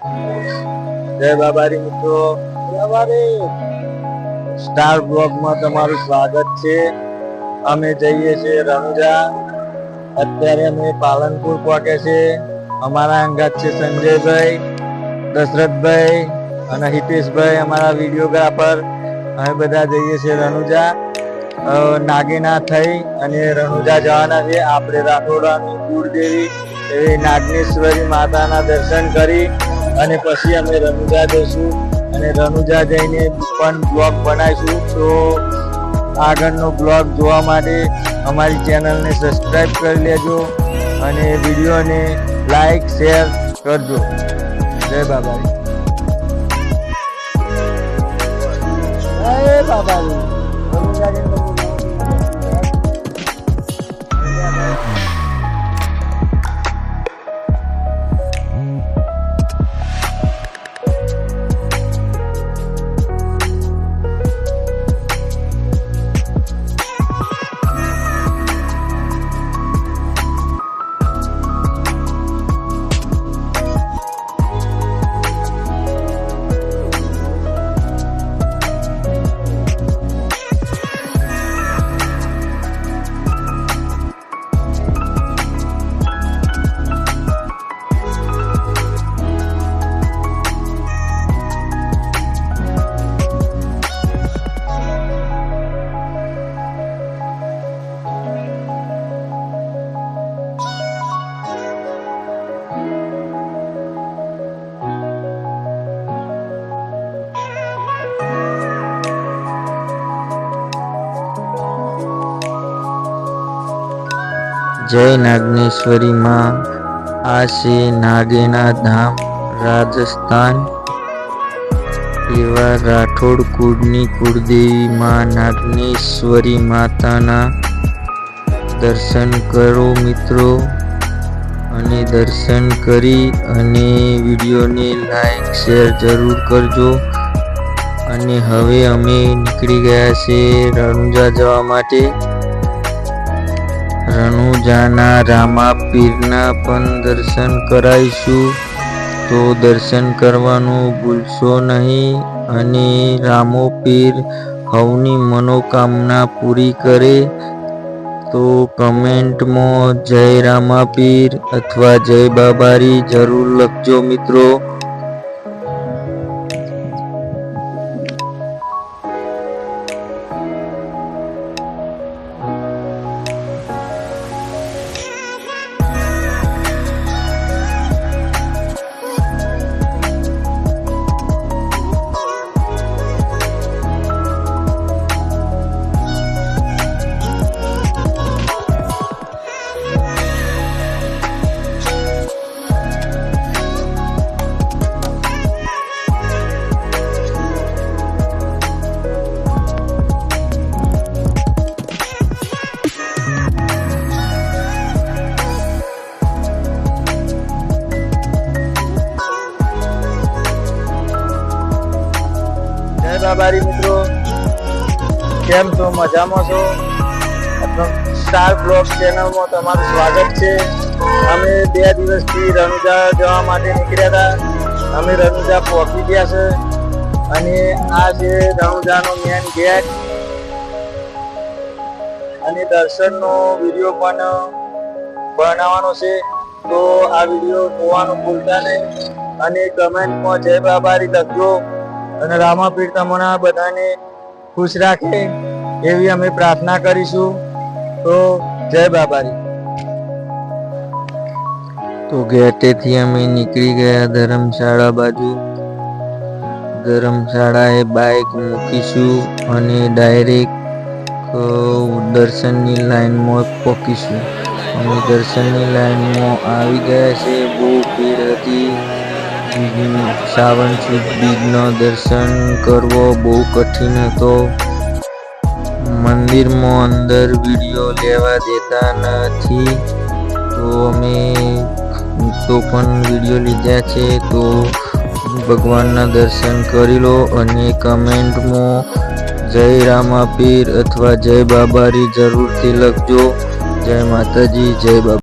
જય બાબારી મિત્રો. સ્ટાર બ્લોગમાં તમારું સ્વાગત છે. અમે જઈએ છીએ રણુજા. અત્યારે અમે પાલનપુર પહોંચે છે. અમારા અંગાત છે સંજયભાઈ, દશરથભાઈ અને હિતેશભાઈ, અમારા વિડીયોગ્રાફર. અમે બધા જઈએ છીએ રણુજા. નાગીના થઈ અને રણુજા જવાના છે. આપણે રાઠોડાની કુળદેવી એવી નાગનેશ્વરી માતાના દર્શન કરી અને પછી અમે રણુજા જઈશું અને રણુજા જઈને પણ બ્લોગ બનાવીશું. તો આગળનો બ્લોગ જોવા માટે અમારી ચેનલને સબસ્ક્રાઈબ કરી લેજો અને વિડીયોને લાઈક, શેર કરજો. જય બાબા બાબાજી. રણુજા જય નાગનેશ્વરી માં આ છે નાગેના ધામ રાજસ્થાન. એવા રાઠોડ કુળની કુળદેવી માં નાગનેશ્વરી માતાના દર્શન કરો મિત્રો અને દર્શન કરી અને વિડીયોને લાઈક, શેર જરૂર કરજો. અને હવે અમે નીકળી ગયા છે રણુજા જવા માટે. રણુજાના રામા, પીરના પણ દર્શન કરાવીશું તો દર્શન કરવાનું ભૂલશો નહીં અને રામો, પીર હવની મનોકામના પૂરી કરે. તો કમેન્ટમાં જય રામા, પીર અથવા જય બાબારી જરૂર લખજો મિત્રો. બાબારી મિત્રો. કેમ છો? મજામાં છો? સ્ટાર બ્લોગ ચેનલમાં તમારું સ્વાગત છે. અમે બે દિવસથી રણુજા જવા માટે નીકળ્યા હતા. અમે રણુજા પહોંચી ગયા છે. અને આ છે રણુજાનો મેન ગેટ અને દર્શનનો વીડિયો પણ બનાવવાનો છે, તો આ વીડિયો જોવાનું ભૂલતા નહીં. અને કમેન્ટમાં જય બાબારી લખજો. અને રામા તમને બધાને ખુશ રાખે એવી અમે પ્રાર્થના કરીશું. તો જય બાબારી તો ગેટેથી અમે નીકળી ગયા ધર્મશાળા બાજુ. ધર્મશાળાએ બાઇક મૂકીશું અને ડાયરેક્ટ દર્શનની લાઈનમાં પહોંચીશું અમે દર્શનની લાઈનમાં આવી ગયા છે. બહુ ભીડ હતી. શ્રાવણ બીજનો દર્શન કરવો બહુ કઠિન હતો. મંદિરમાં અંદર વીડિયો લેવા દેતા નથી. તો અમે તો પણ વીડિયો લીધા છે, તો ભગવાનના દર્શન કરી લો અને કમેન્ટમાં જય રામાપીર અથવા જય બાબારી જરૂરથી લખજો. જય માતાજી, જય બાબા